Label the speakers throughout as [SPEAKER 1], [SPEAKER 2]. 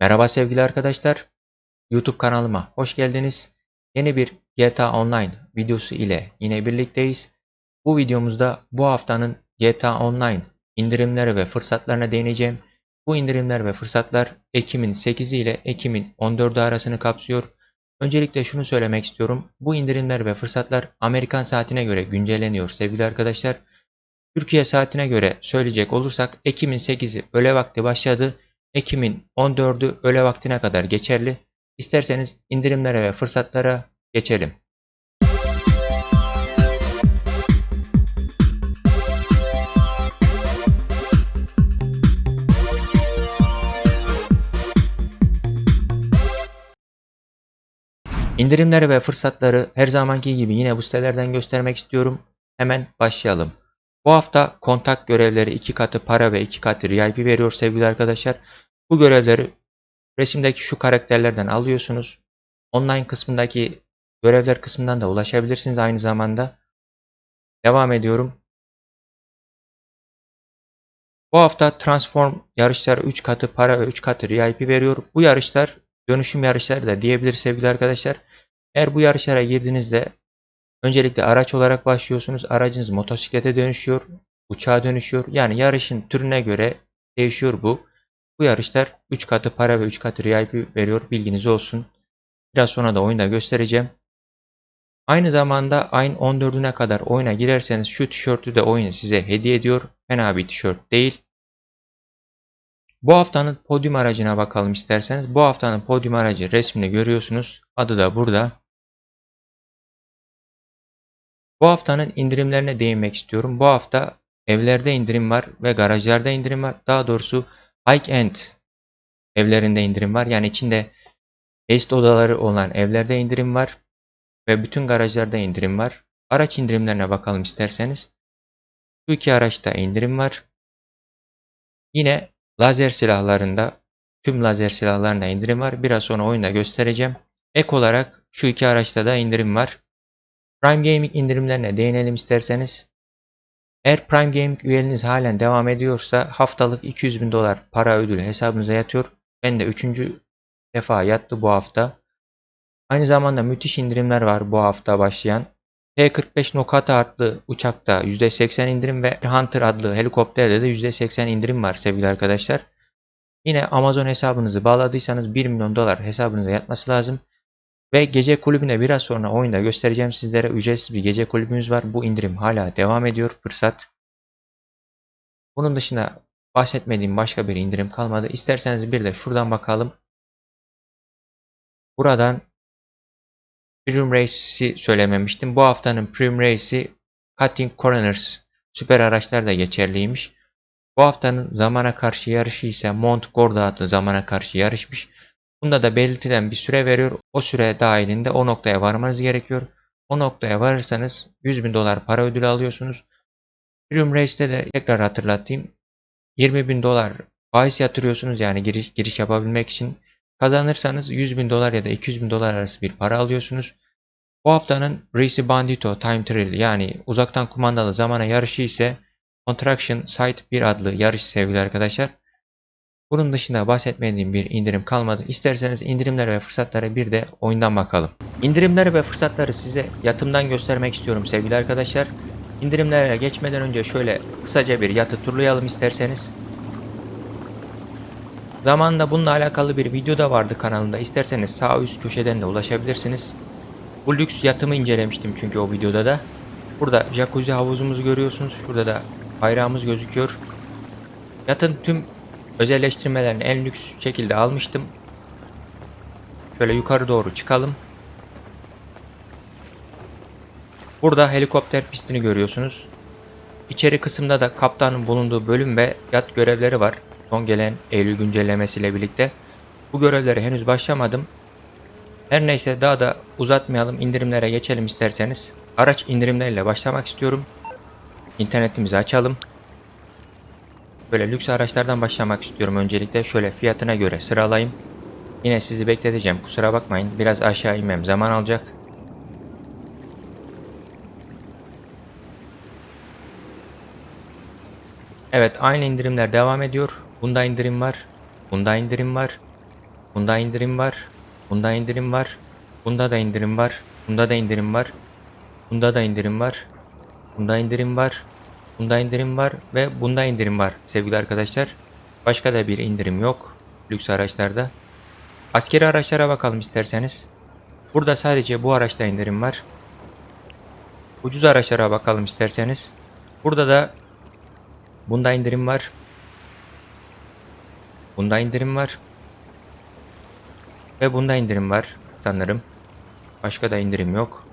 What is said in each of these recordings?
[SPEAKER 1] Merhaba sevgili arkadaşlar. YouTube kanalıma hoş geldiniz. Yeni bir GTA Online videosu ile yine birlikteyiz. Bu videomuzda bu haftanın GTA Online indirimleri ve fırsatlarına değineceğim. Bu indirimler ve fırsatlar Ekim'in 8'i ile Ekim'in 14'ü arasını kapsıyor. Öncelikle şunu söylemek istiyorum. Bu indirimler ve fırsatlar Amerikan saatine göre güncelleniyor sevgili arkadaşlar. Türkiye saatine göre söyleyecek olursak Ekim'in 8'i öğle vakti başladı. Ekim'in 14'ü öğle vaktine kadar geçerli. İsterseniz indirimlere ve fırsatlara geçelim. İndirimleri ve fırsatları her zamanki gibi yine bu sitelerden göstermek istiyorum. Hemen başlayalım. Bu hafta kontak görevleri 2 katı para ve 2 katı VIP veriyor sevgili arkadaşlar. Bu görevleri resimdeki şu karakterlerden alıyorsunuz. Online kısmındaki görevler kısmından da ulaşabilirsiniz aynı zamanda. Devam ediyorum. Bu hafta Transform yarışları 3 katı para ve 3 katı VIP veriyor. Bu yarışlar dönüşüm yarışları da diyebilir sevgili arkadaşlar. Eğer bu yarışlara girdiğinizde öncelikle araç olarak başlıyorsunuz. Aracınız motosiklete dönüşüyor, uçağa dönüşüyor. Yani yarışın türüne göre değişiyor bu. Bu yarışlar 3 katı para ve 3 katı VIP veriyor. Bilginiz olsun. Biraz sonra da oyunda göstereceğim. Aynı zamanda ayın 14'üne kadar oyuna girerseniz şu tişörtü de oyun size hediye ediyor. Fena bir tişört değil. Bu haftanın podyum aracına bakalım isterseniz. Bu haftanın podyum aracı resmini görüyorsunuz. Adı da burada. Bu haftanın indirimlerine değinmek istiyorum. Bu hafta evlerde indirim var ve garajlarda indirim var. Daha doğrusu high end evlerinde indirim var. Yani içinde eşit odaları olan evlerde indirim var ve bütün garajlarda indirim var. Araç indirimlerine bakalım isterseniz. Bu iki araçta indirim var. Yine lazer silahlarında tüm lazer silahlarında indirim var. Biraz sonra oyunda göstereceğim. Ek olarak şu iki araçta da indirim var. Prime Gaming indirimlerine değinelim isterseniz. Eğer Prime Gaming üyeliğiniz halen devam ediyorsa haftalık 200 bin dolar para ödülü hesabınıza yatıyor. Ben de 3. defa yattı bu hafta. Aynı zamanda müthiş indirimler var bu hafta başlayan. T-45 Nokata adlı uçakta %80 indirim ve Hunter adlı helikopterde de %80 indirim var sevgili arkadaşlar. Yine Amazon hesabınızı bağladıysanız 1 milyon dolar hesabınıza yatması lazım. Ve gece kulübüne biraz sonra oyunda göstereceğim sizlere ücretsiz bir gece kulübümüz var. Bu indirim hala devam ediyor fırsat. Bunun dışında bahsetmediğim başka bir indirim kalmadı. İsterseniz bir de şuradan bakalım. Buradan Prim Race'i söylememiştim. Bu haftanın Prim Race'i Cutting Corners süper araçlar da geçerliymiş. Bu haftanın zamana karşı yarışı ise Mont Gorda adlı zamana karşı yarışmış. Bunda da belirtilen bir süre veriyor. O süre dahilinde o noktaya varmanız gerekiyor. O noktaya varırsanız 100 bin dolar para ödülü alıyorsunuz. Prim Race'te de tekrar hatırlatayım. 20 bin dolar bahis yatırıyorsunuz yani giriş, giriş yapabilmek için. Kazanırsanız 100 bin dolar ya da 200 bin dolar arası bir para alıyorsunuz. Bu haftanın Race Bandito Time Trial yani uzaktan kumandalı zamana yarışı ise Contraction Site 1 adlı yarış sevgili arkadaşlar. Bunun dışında bahsetmediğim bir indirim kalmadı. İsterseniz indirimlere ve fırsatlara bir de oyundan bakalım. İndirimleri ve fırsatları size yatımdan göstermek istiyorum sevgili arkadaşlar. İndirimlere geçmeden önce şöyle kısaca bir yatı turlayalım isterseniz. Zamanında bununla alakalı bir video da vardı kanalımda. İsterseniz sağ üst köşeden de ulaşabilirsiniz. Bu lüks yatımı incelemiştim çünkü o videoda da. Burada jacuzzi havuzumuzu görüyorsunuz. Şurada da bayrağımız gözüküyor. Yatın tüm özelleştirmelerini en lüks şekilde almıştım. Şöyle yukarı doğru çıkalım. Burada helikopter pistini görüyorsunuz. İçeri kısımda da kaptanın bulunduğu bölüm ve yat görevleri var. Son gelen Eylül güncellemesiyle birlikte. Bu görevlere henüz başlamadım. Her neyse daha da uzatmayalım indirimlere geçelim isterseniz. Araç indirimleriyle başlamak istiyorum. İnternetimizi açalım. Böyle lüks araçlardan başlamak istiyorum öncelikle. Şöyle fiyatına göre sıralayayım. Yine sizi bekleteceğim kusura bakmayın. Biraz aşağı inmem zaman alacak. Evet aynı indirimler devam ediyor. Bunda indirim var. Bunda indirim var. Bunda indirim var. Bunda indirim var. Bunda da indirim var. Bunda da indirim var. Bunda da indirim var. Bunda indirim var. Bunda indirim var ve bunda indirim var sevgili arkadaşlar. Başka da bir indirim yok lüks araçlarda. Askeri araçlara bakalım isterseniz. Burada sadece bu araçta indirim var. Ucuz araçlara bakalım isterseniz. Burada da bunda indirim var. Bunda indirim var. Ve bunda indirim var sanırım. Başka da indirim yok.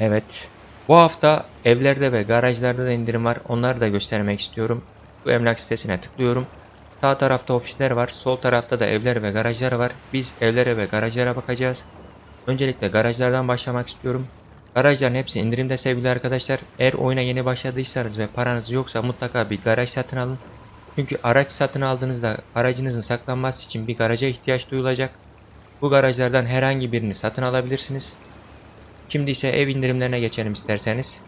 [SPEAKER 1] Evet. Bu hafta evlerde ve garajlarda da indirim var. Onları da göstermek istiyorum. Bu emlak sitesine tıklıyorum. Sağ tarafta ofisler var. Sol tarafta da evler ve garajlar var. Biz evlere ve garajlara bakacağız. Öncelikle garajlardan başlamak istiyorum. Garajların hepsi indirimde sevgili arkadaşlar. Eğer oyuna yeni başladıysanız ve paranız yoksa mutlaka bir garaj satın alın. Çünkü araç satın aldığınızda aracınızın saklanması için bir garaja ihtiyaç duyulacak. Bu garajlardan herhangi birini satın alabilirsiniz. Şimdi ise ev indirimlerine geçelim isterseniz.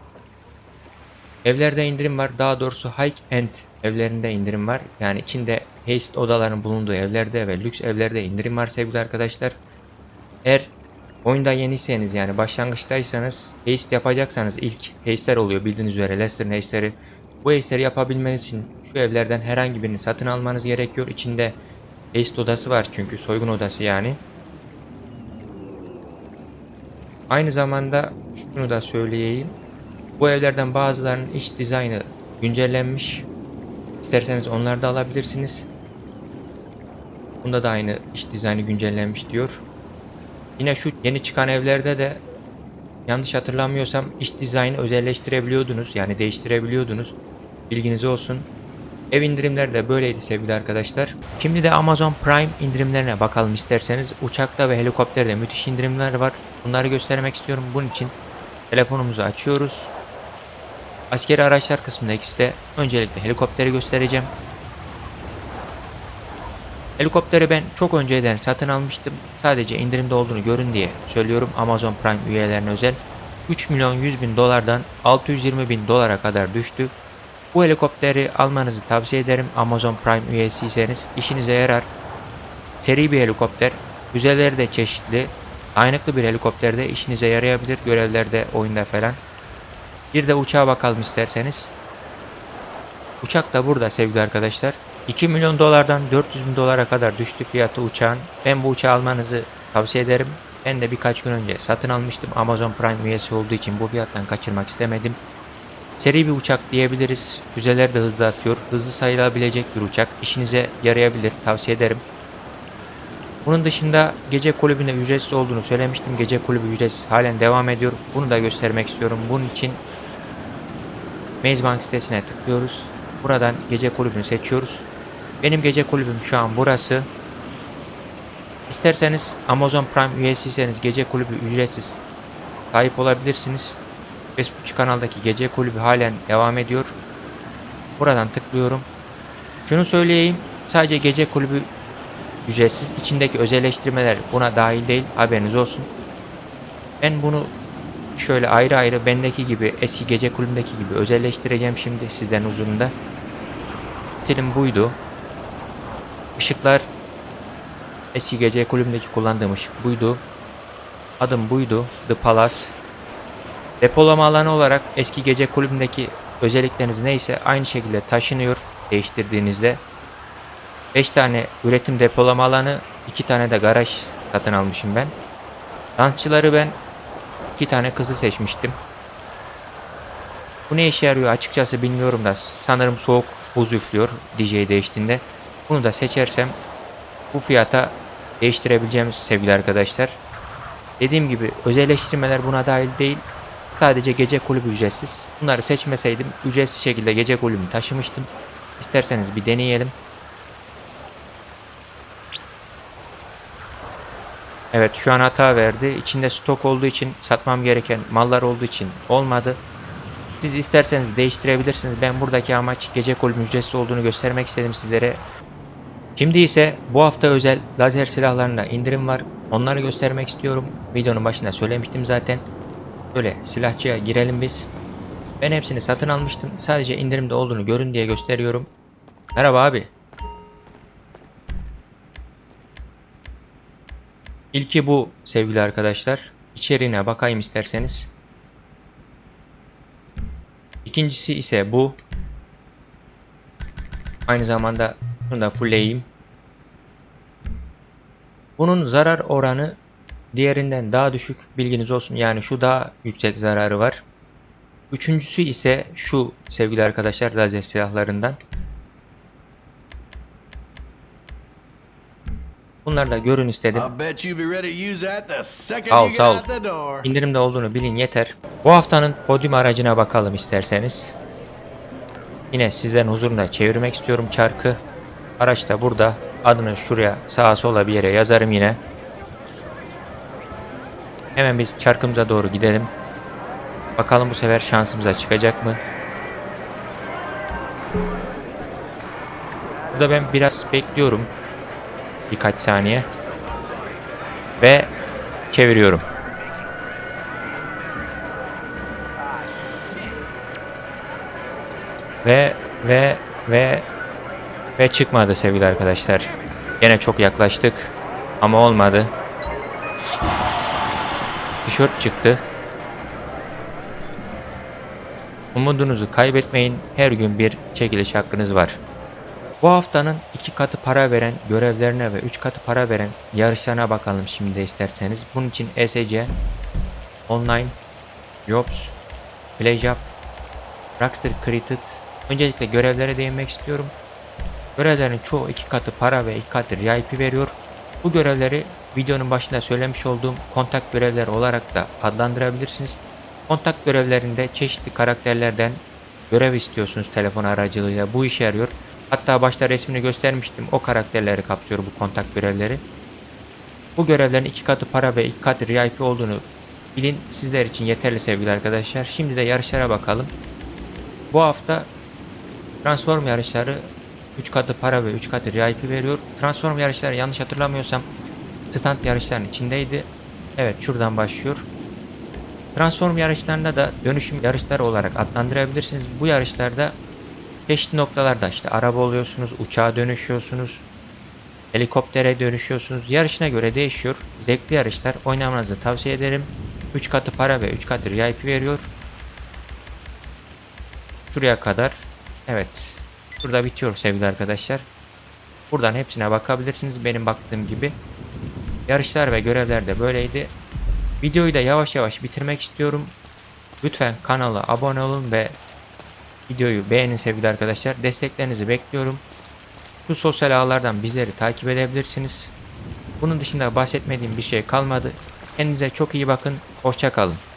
[SPEAKER 1] Evlerde indirim var. Daha doğrusu high end evlerinde indirim var. Yani içinde haste odaların bulunduğu evlerde ve lüks evlerde indirim var sevgili arkadaşlar. Eğer oyunda yeniyseniz yani başlangıçtaysanız haste yapacaksanız ilk haste'ler oluyor bildiğiniz üzere Leicester'ın haste'leri. Bu haste'leri yapabilmeniz için şu evlerden herhangi birini satın almanız gerekiyor. İçinde haste odası var çünkü soygun odası yani. Aynı zamanda şunu da söyleyeyim. Bu evlerden bazılarının iç dizaynı güncellenmiş. İsterseniz onları da alabilirsiniz. Bunda da aynı iç dizaynı güncellenmiş diyor. Yine şu yeni çıkan evlerde de yanlış hatırlamıyorsam iç dizaynı özelleştirebiliyordunuz. Yani değiştirebiliyordunuz. Bilginiz olsun. Ev indirimleri de böyleydi sevgili arkadaşlar. Şimdi de Amazon Prime indirimlerine bakalım isterseniz. Uçakta ve helikopterde müthiş indirimler var. Bunları göstermek istiyorum. Bunun için telefonumuzu açıyoruz. Askeri araçlar kısmında ikisi öncelikle helikopteri göstereceğim. Helikopteri ben çok önceden satın almıştım. Sadece indirimde olduğunu görün diye söylüyorum Amazon Prime üyelerine özel. 3 milyon 100 bin dolardan 620 bin dolara kadar düştü. Bu helikopteri almanızı tavsiye ederim Amazon Prime üyesiyseniz işinize yarar. Seri bir helikopter, füzeleri de çeşitli, dayanıklı bir helikopter de işinize yarayabilir görevlerde, oyunda falan. Bir de uçağa bakalım isterseniz. Uçak da burada sevgili arkadaşlar. 2 milyon dolardan 400 bin dolara kadar düştü fiyatı uçağın. Ben bu uçağı almanızı tavsiye ederim. Ben de birkaç gün önce satın almıştım. Amazon Prime üyesi olduğu için bu fiyattan kaçırmak istemedim. Seri bir uçak diyebiliriz. Füzeler de hızlı atıyor. Hızlı sayılabilecek bir uçak. İşinize yarayabilir. Tavsiye ederim. Bunun dışında gece kulübünde ücretsiz olduğunu söylemiştim. Gece kulübü ücretsiz halen devam ediyor. Bunu da göstermek istiyorum. Bunun için Mazebank sitesine tıklıyoruz. Buradan gece kulübünü seçiyoruz. Benim gece kulübüm şu an burası. İsterseniz Amazon Prime üyesiyseniz gece kulübü ücretsiz sahip olabilirsiniz. Facebook kanaldaki gece kulübü halen devam ediyor. Buradan tıklıyorum. Şunu söyleyeyim. Sadece gece kulübü ücretsiz. İçindeki özelleştirmeler buna dahil değil. Haberiniz olsun. Ben bunu şöyle ayrı ayrı bendeki gibi eski gece kulübündeki gibi özelleştireceğim şimdi sizden huzurunda. Stilim buydu. Işıklar eski gece kulübündeki kullandığım ışık buydu. Adım buydu. The Palace. Depolama alanı olarak eski gece kulübündeki özellikleriniz neyse aynı şekilde taşınıyor değiştirdiğinizde. 5 tane üretim depolama alanı, 2 tane de garaj satın almışım ben. Dansçıları ben 2 tane kızı seçmiştim. Bu ne işe yarıyor açıkçası bilmiyorum da sanırım soğuk buz üflüyor DJ değiştiğinde. Bunu da seçersem bu fiyata değiştirebileceğim sevgili arkadaşlar. Dediğim gibi özelleştirmeler buna dahil değil. Sadece gece kulübü ücretsiz. Bunları seçmeseydim ücretsiz şekilde gece kulübünü taşımıştım. İsterseniz bir deneyelim. Evet şu an hata verdi. İçinde stok olduğu için satmam gereken mallar olduğu için olmadı. Siz isterseniz değiştirebilirsiniz. Ben buradaki amaç gece kulübü ücretsiz olduğunu göstermek istedim sizlere. Şimdi ise bu hafta özel lazer silahlarında indirim var. Onları göstermek istiyorum. Videonun başında söylemiştim zaten. Böyle silahçıya girelim biz. Ben hepsini satın almıştım. Sadece indirimde olduğunu görün diye gösteriyorum. Merhaba abi. İlki bu sevgili arkadaşlar. İçeriğine bakayım isterseniz. İkincisi ise bu. Aynı zamanda şunu da fullleyeyim. Bunun zarar oranı diğerinden daha düşük bilginiz olsun. Yani şu daha yüksek zararı var. Üçüncüsü ise şu sevgili arkadaşlar lazer silahlarından. Bunları da görün istedim. Sağ ol, sağ. İndirimde olduğunu bilin yeter. Bu haftanın podyum aracına bakalım isterseniz. Yine sizlerin huzurunda çevirmek istiyorum çarkı. Araç da burada. Adını şuraya sağa sola bir yere yazarım yine. Hemen biz çarkımıza doğru gidelim. Bakalım bu sefer şansımıza çıkacak mı? Burada ben biraz bekliyorum. Birkaç saniye. Ve çeviriyorum. Ve ve ve ve çıkmadı sevgili arkadaşlar. Yine çok yaklaştık ama olmadı. Tişört çıktı. Umudunuzu kaybetmeyin. Her gün bir çekiliş hakkınız var. Bu haftanın iki katı para veren görevlerine ve üç katı para veren yarışlarına bakalım şimdi isterseniz. Bunun için ESC, Online, Jobs, PlayJob, Rockstar Created. Öncelikle görevlere değinmek istiyorum. Görevlerin çoğu iki katı para ve iki katı VIP veriyor. Bu görevleri videonun başında söylemiş olduğum kontak görevleri olarak da adlandırabilirsiniz. Kontak görevlerinde çeşitli karakterlerden görev istiyorsunuz telefon aracılığıyla. Bu işe yarıyor. Hatta başta resmini göstermiştim. O karakterleri kapsıyor bu kontak görevleri. Bu görevlerin iki katı para ve iki katı VIP olduğunu bilin. Sizler için yeterli sevgili arkadaşlar. Şimdi de yarışlara bakalım. Bu hafta Transform yarışları 3 katı para ve 3 katı VIP veriyor. Transform yarışları yanlış hatırlamıyorsam stand yarışlarının içindeydi. Evet şuradan başlıyor. Transform yarışlarında da dönüşüm yarışları olarak adlandırabilirsiniz. Bu yarışlarda çeşitli noktalarda işte araba oluyorsunuz, uçağa dönüşüyorsunuz, helikoptere dönüşüyorsunuz. Yarışına göre değişiyor. Zevkli yarışlar oynamanızı tavsiye ederim. 3 katı para ve 3 katı VIP veriyor. Şuraya kadar. Evet. Burada bitiyor sevgili arkadaşlar. Buradan hepsine bakabilirsiniz benim baktığım gibi. Yarışlar ve görevler de böyleydi. Videoyu da yavaş yavaş bitirmek istiyorum. Lütfen kanala abone olun ve videoyu beğenin sevgili arkadaşlar. Desteklerinizi bekliyorum. Bu sosyal ağlardan bizleri takip edebilirsiniz. Bunun dışında bahsetmediğim bir şey kalmadı. Kendinize çok iyi bakın. Hoşça kalın.